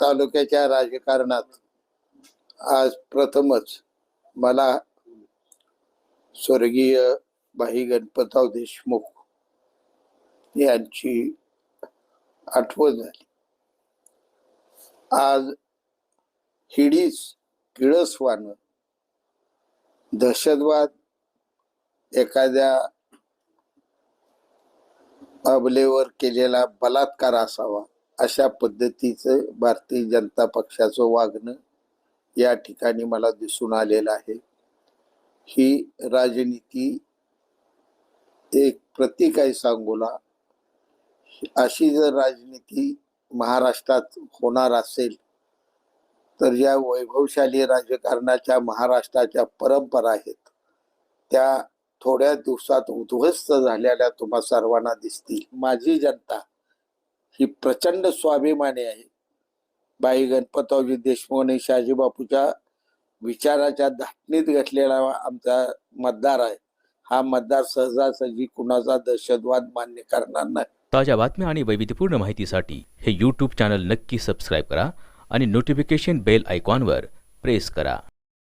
तालुक्याच्या राजकारणात आज प्रथमच मला स्वर्गीय भाई गणपतराव देशमुख यांची आठवण झाली. आज हिडीस किळसवानं दहशतवाद एखाद्या अबलेवर केलेला बलात्कार असावा. अशा पद्धतीचं भारतीय जनता पक्षाचं वागणं या ठिकाणी मला दिसून आलेलं आहे. ही राजनीती एक प्रतीक आहे सांगोला. अशी जर राजनीती महाराष्ट्रात होणार असेल तर या वैभवशाली राजकारणाच्या महाराष्ट्राच्या परंपरा आहेत त्या थोड्या दिवसात उद्ध्वस्त झालेल्या तुम्हा सर्वांना दिसतील. माझी जनता ही प्रचंड स्वाभिमानी आहे. बाई गणपतरावजी देशमुख आणि शहाजी बापूच्या विचाराच्या धाटणीत घटलेला आमचा मतदार आहे. हा मतदार सहजासहजी कुणाचा दहशतवाद मान्य करणार नाही. ताज्या बातम्या आणि वैविध्यपूर्ण माहितीसाठी हे यूट्यूब चॅनल नक्की सबस्क्राईब करा आणि नोटिफिकेशन बेल आयकॉनवर प्रेस करा.